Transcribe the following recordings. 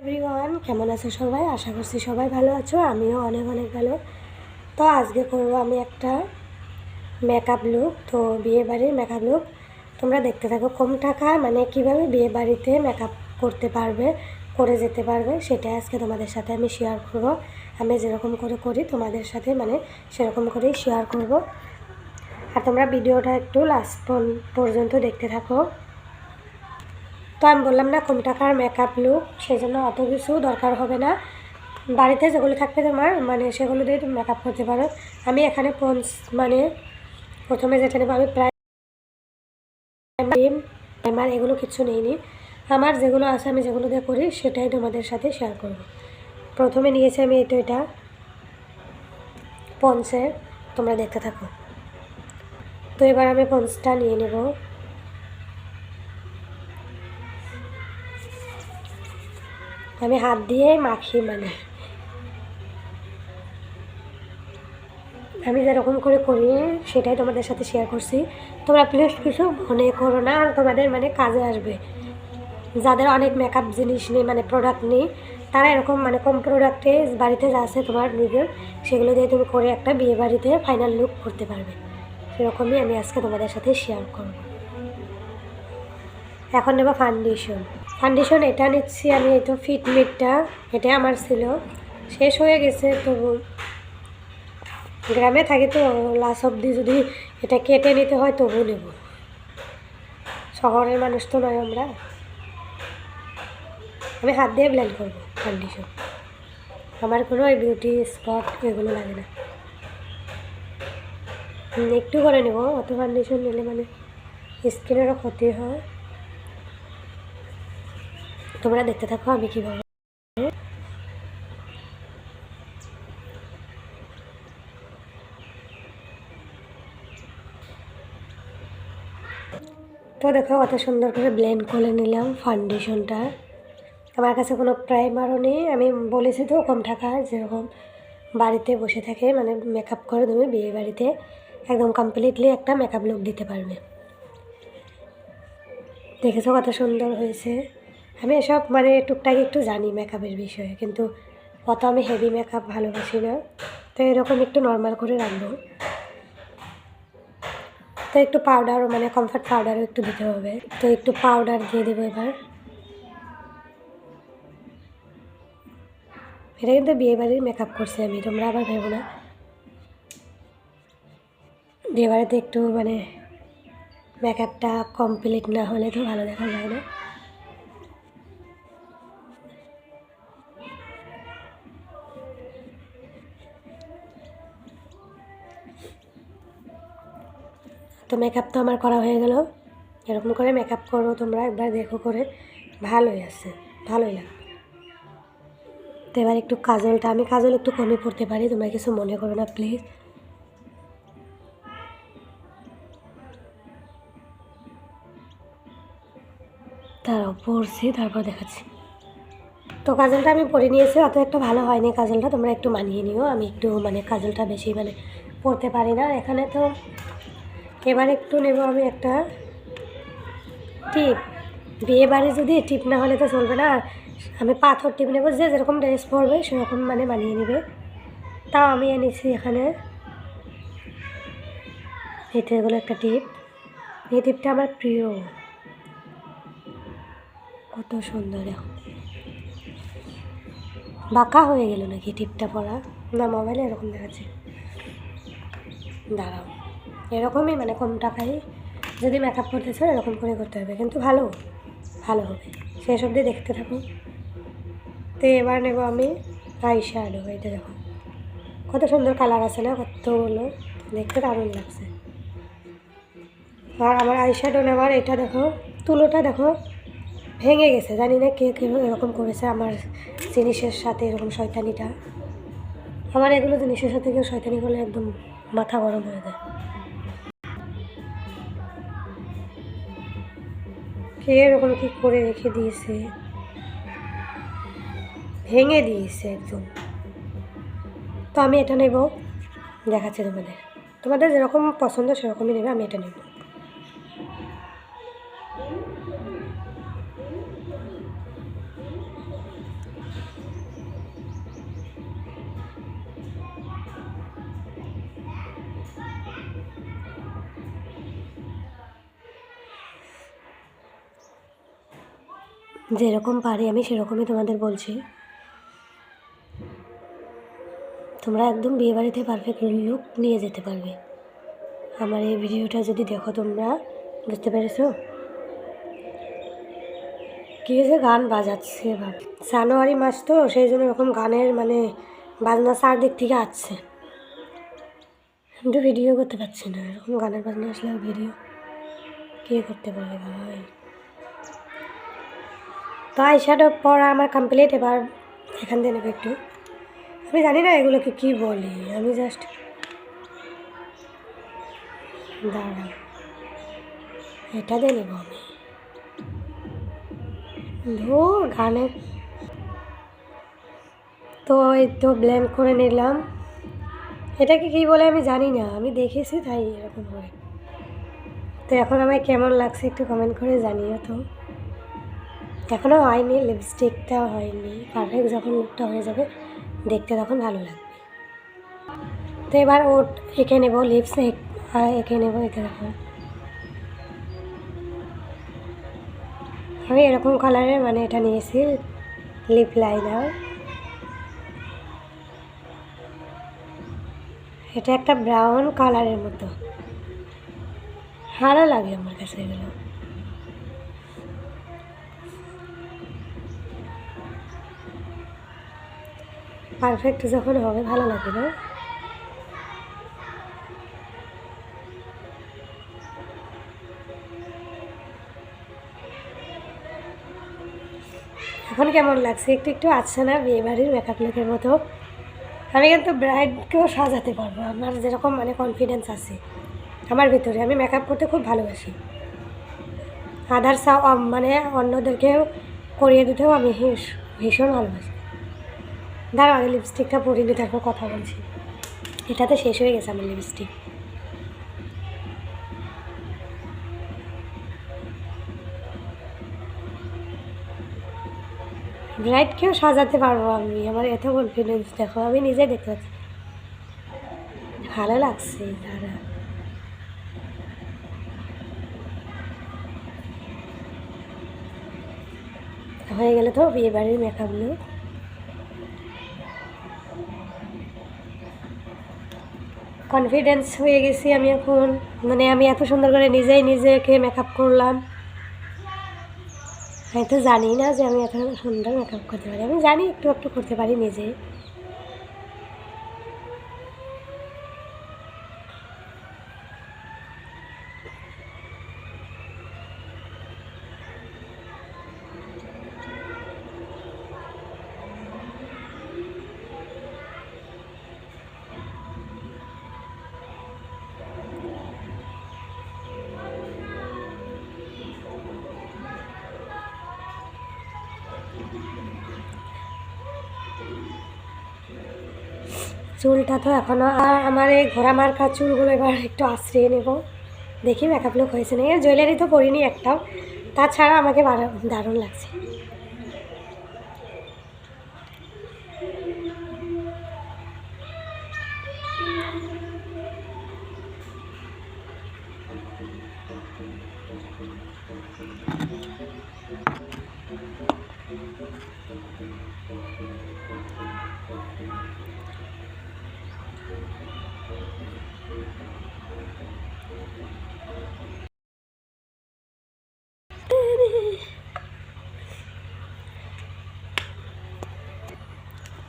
Everyone, কেমন আছে সবাই? আশা করছি সবাই ভালো আছো, আমিও অনেক অনেক ভালো। তো আজকে করব আমি একটা মেকআপ লুক তো বিয়ে বাড়ির মেকআপ লুক তোমরা দেখতে থাকো কম টাকা মানে কীভাবে বিয়ে বাড়িতে মেকআপ করতে পারবে, করে যেতে পারবে সেটা আজকে তোমাদের সাথে আমি শেয়ার করব। আমি যেরকম করে করি, তোমাদের সাথে মানে সেরকম করেই শেয়ার করব। আর তোমরা ভিডিওটা একটু লাস্ট পর্যন্ত দেখতে থাকো। তো আমি বললাম, না কম টাকার মেকআপ লুক সেই জন্য অত কিছু দরকার হবে না। বাড়িতে যেগুলো থাকবে তোমার মানে সেগুলো দিয়ে তুমি মেকআপ করতে পারো। আমি এখানে পন্স মানে প্রথমে যেটা নেব আমি প্রায় আমার এগুলো কিছু নেইনি। আমার যেগুলো আছে, আমি যেগুলো দিয়ে করি, সেটাই তোমাদের সাথে শেয়ার করব। প্রথমে নিয়েছি আমি এটা এটা পন্সের তোমরা দেখতে থাকো। তো এবার আমি পন্সটা নিয়ে নেব। আমি হাত দিয়ে মাখি মানে। আমি যেরকম করে করি, সেটাই তোমাদের সাথে শেয়ার করছি। তোমরা প্লিজ কিছু মনে করো না, আর তোমাদের মানে কাজে আসবে। যাদের অনেক মেকআপ জিনিস নেই মানে প্রোডাক্ট নেই, তারা এরকম মানে কম প্রোডাক্টে বাড়িতে যা আছে তোমার নিজের, সেগুলো দিয়ে তুমি করে একটা বিয়ে বাড়িতে ফাইনাল লুক করতে পারবে। সেরকমই আমি আজকে তোমাদের সাথে শেয়ার করব। এখন নেব ফাউন্ডেশন ফাউন্ডেশন এটা নিচ্ছি আমি, এই তো ফিটমিটটা এটাই আমার ছিল। শেষ হয়ে গেছে, তবু গ্রামে থাকি তো লাস্ট অব্দি যদি এটা কেটে নিতে হয়, তবু নেব। শহরের মানুষ তো নয় আমরা। আমি হাত দিয়ে ব্লেন্ড করব ফাউন্ডেশন আমার কোনো ওই বিউটি স্পট এগুলো লাগে না। একটু করে নেব, অত ফাউন্ডেশন নিলে মানে স্কিনেরও ক্ষতি হয়। তোমরা দেখতে থাকো আমি কীভাবে তো দেখো কত সুন্দর করে ব্লেন্ড করে নিলাম ফাউন্ডেশনটা আমার কাছে কোনো প্রাইমারও নেই, আমি বলেছি তো কম টাকা যেরকম বাড়িতে বসে থাকে মানে মেকআপ করে তুমি বিয়ে বাড়িতে, একদম কমপ্লিটলি একটা মেকআপ লুক দিতে পারবে। দেখেছ কত সুন্দর হয়েছে? আমি এসব মানে টুকটাক একটু জানি মেকআপের বিষয়ে, কিন্তু অত আমি হেভি মেকআপ ভালোবাসি না। তো এরকম একটু নর্মাল করে রাখব। তো একটু পাউডারও মানে কমফর্ট পাউডারও একটু দিতে হবে। তো একটু পাউডার দিয়ে দেবো এবার। এটা কিন্তু বিয়েবাড়ির মেকআপ করছি আমি, তোমরা আবার ভেবো না। বিয়েবাড়িতে একটু মানে মেকআপটা কমপ্লিট না হলে তো ভালো দেখা যায় না। তো মেকআপ তো আমার করা হয়ে গেল। এরকম করে মেকআপ করো তোমরা, একবার দেখো করে। ভালোই আছে, ভালোই লাগবে। তো এবার একটু কাজলটা, আমি কাজল একটু কমই পড়তে পারি, তোমরা কিছু মনে করো না প্লিজ তারাও পড়ছি তারপর দেখাচ্ছি। তো কাজলটা আমি পরে নিয়েছি, অত একটা ভালো হয়নি কাজলটা, তোমরা একটু মানিয়ে নিও। আমি একটু মানে কাজলটা বেশি মানে পড়তে পারি না। এখানে তো এবার একটু নেব আমি একটা টিপ। বিয়ে বাড়ি যদি টিপ না হলে তো চলবে না। আমি পাথর টিপ নেব, যে যেরকম ড্রেস পরবে সেরকম মানে বানিয়ে নেবে। তাও আমি এনেছি এখানে। এটা এগুলো একটা টিপ। এই টিপটা আমার প্রিয়। কত সুন্দর বাঁকা হয়ে গেল নাকি টিপটা পরা? না মোবাইলে এরকম দেখাচ্ছে। দাঁড়াও। এরকমই মানে কম টাকায় যদি মেকআপ করতে চাও এরকম করে করতে হবে। কিন্তু ভালো ভালো হবে। সেই সব দিয়ে দেখতে থাকো। তো এবার নেব আমি আই শ্যাডো এটা দেখো। কত সুন্দর কালার আছে না কতগুলো দেখতে দারুণ লাগছে। আর আমার আই শ্যাডো নেওয়ার এটা দেখো, তুলোটা দেখো, ভেঙে গেছে। জানি না কে কেউ এরকম করেছে আমার জিনিসের সাথে, এরকম শয়তানিটা। আমার এগুলো জিনিসের সাথে কেউ শয়তানি করলে একদম মাথা গরম হয়ে যায়। কে এরকম কি করে রেখে দিয়েছে। ভেঙে দিয়েছে একদম। তো আমি এটা নেব। দেখাচ্ছি তোমাদের। তোমাদের যেরকম পছন্দ সেরকমই নেবে, আমি এটা নেব। যেরকম পারি আমি সেরকমই তোমাদের বলছি। তোমরা একদম বিয়েবাড়িতে পারফেক্ট লুক নিয়ে যেতে পারবে। আমার এই ভিডিওটা যদি দেখো তোমরা, বুঝতে পেরেছ? কী যে গান বাজাচ্ছে ভাব। জানুয়ারি মাস তো, সেই জন্য এরকম গানের মানে বাজনা চারদিক থেকে আসছে। আমি তো ভিডিও করতে পারছি না, এরকম গানের বাজনা আসলে ভিডিও কে করতে পারবে ভাই তো আইশ্যাডো পড়া আমার কমপ্লিট এবার এখান থেকে নেব একটু। আমি জানি না এগুলোকে কী বলি, আমি জাস্ট দাঁড়া এটা দিয়ে নেব আমি। ধুর, গানে। তো এই তো ব্লেন্ড করে নিলাম। এটাকে কী বলে আমি জানি না, আমি দেখেছি তাই এরকম করে। তো এখন আমায় কেমন লাগছে একটু কমেন্ট করে জানিও তো। এখনও হয়নি লিপস্টিকটাও হয়নি। পারফেক্ট যখন লুকটা হয়ে যাবে, দেখতে তখন ভালো লাগবে। তো এবার ওট এঁকে নেব লিপস এঁকে নেব এঁকে দেখো আমি এরকম কালারের মানে এটা নিয়েছি লিপ লাইনার এটা একটা ব্রাউন কালারের মতো। ভালো লাগে আমার কাছে এগুলো। পারফেক্ট যখন হবে, ভালো লাগে না? এখন কেমন লাগছে? একটু একটু আছে না, বিয়ে বাড়ির মেকআপ লুকের মতো? আমি কিন্তু ব্রাইডকেও সাজাতে পারব। আমার যেরকম মানে কনফিডেন্স আছে, আমার ভিতরে। আমি মেকআপ করতে খুব ভালোবাসি। আদার্স মানে অন্যদেরকেও করিয়ে দিতেও আমি ভীষণ ভালোবাসি। দাঁড়াও, আগে লিপস্টিকটা পরিয়ে তারপর কথা বলছি। এটাতে শেষ হয়ে গেছে আমার লিপস্টিক ব্রাইডকেও সাজাতে পারব আমি, আমার এত কনফিডেন্স দেখো, আমি নিজে দেখতে পাচ্ছি। ভালো লাগছে, দাঁড়া। হয়ে গেলে তো বিয়ে বাড়ির মেকআপগুলো কনফিডেন্স হয়ে গেছি আমি এখন। মানে আমি এত সুন্দর করে নিজেই নিজেকে মেকআপ করলাম। আমি তো জানি না যে আমি এত সুন্দর মেকআপ করতে পারি। আমি জানি একটু একটু করতে পারি নিজে চুলটা তো এখনও আর আমার এই ঘোড়া মার্কা চুলগুলো এবার একটু আশ্রিয়ে নেব। দেখি মেকআপ লুক হয়েছে না জুয়েলারি তো পরিনি একটাও। তাছাড়া আমাকে দারুণ লাগছে।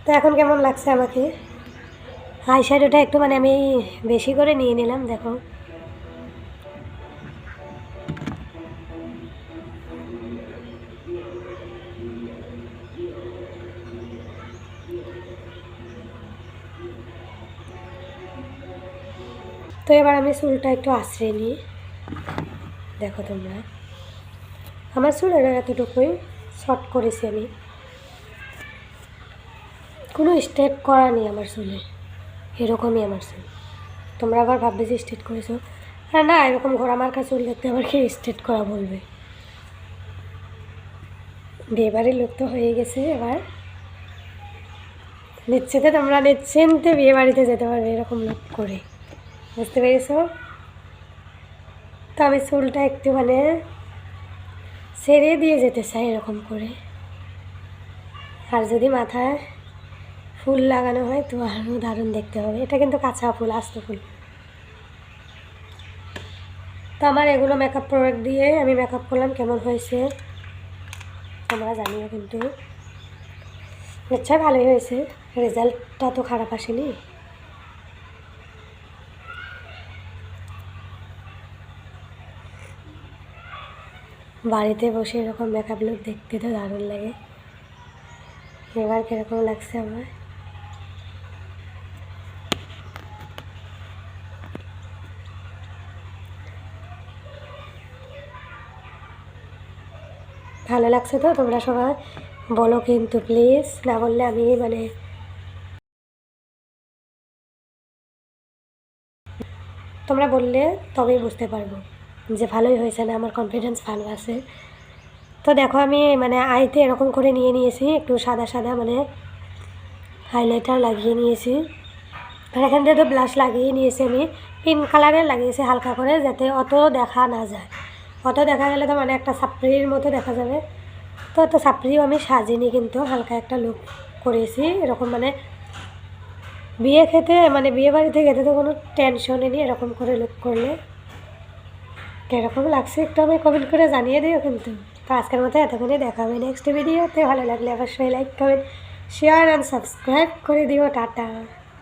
তো এখন কেমন লাগছে আমাকে? আই শ্যাডোটা একটু মানে আমি বেশি করে নিয়ে নিলাম, দেখো। তো এবার আমি চুলটা একটু আশ্রয় নিই। দেখো তোমরা। আমার চুল এরা এতটুকুই শর্ট করেছি আমি। কোনো স্টেট করা নেই আমার চুলে। এরকমই আমার চুল। তোমরা আবার ভাববে যে স্টেট করেছ। হ্যাঁ না, এরকম ঘোরা মার্কা চুল দেখতে আবার কি স্টেট করা বলবে? বিয়েবাড়ির লোক তো হয়ে গেছে এবার। নিশ্চিতে তোমরা নিশ্চিন্তে বিয়ে বাড়িতে যেতে পারবে এরকম লোক করে। বুঝতে পেরেছ? তো আমি চুলটা একটু মানে ছেড়ে দিয়ে যেতে চাই এরকম করে। আর যদি মাথায় ফুল লাগানো হয় তো আরও দারুণ দেখতে হবে। এটা কিন্তু কাঁচা ফুল, আস্ত ফুল। তো আমার এগুলো মেকআপ প্রোডাক্ট দিয়ে আমি মেকআপ করলাম, কেমন হয়েছে তোমরা জানিও কিন্তু। নিশ্চয় ভালোই হয়েছে। রেজাল্টটা তো খারাপ আসেনি। বাড়িতে বসে এরকম মেকআপ লুক দেখতে তো দারুণ লাগে। এবার কীরকম লাগছে আমার? ভালো লাগছে তো তোমরা সবাই? বলো কিন্তু প্লিজ না বললে আমি মানে তোমরা বললে তবেই বুঝতে পারব। যে ভালোই হয়েছে না, আমার কনফিডেন্স ভালো আছে। তো দেখো আমি মানে আইতে এরকম করে নিয়ে নিয়েছি, একটু সাদা সাদা মানে হাইলাইটার লাগিয়ে নিয়েছি। আর এখান থেকে তো ব্লাশ লাগিয়ে নিয়েছি আমি পিঙ্ক কালারের লাগিয়েছি হালকা করে যাতে অত দেখা না যায়। অত দেখা গেলে তো মানে একটা সাপ্রির মতো দেখা যাবে। তো তো সাপ্রিও আমি সাজিনি কিন্তু, হালকা একটা লুক করেছি, এরকম মানে বিয়ে খেতে মানে বিয়ে বাড়িতে খেতে তো কোনো টেনশনই নেই এরকম করে লুক করলে। কীরকম লাগছে একটু আমি কমেন্ট করে জানিয়ে দিও কিন্তু। তো আজকের মতো এতক্ষণে দেখা হবে নেক্সট ভিডিওতে ভালো লাগলে অবশ্যই like comment share and subscribe করে দিও, টাটা।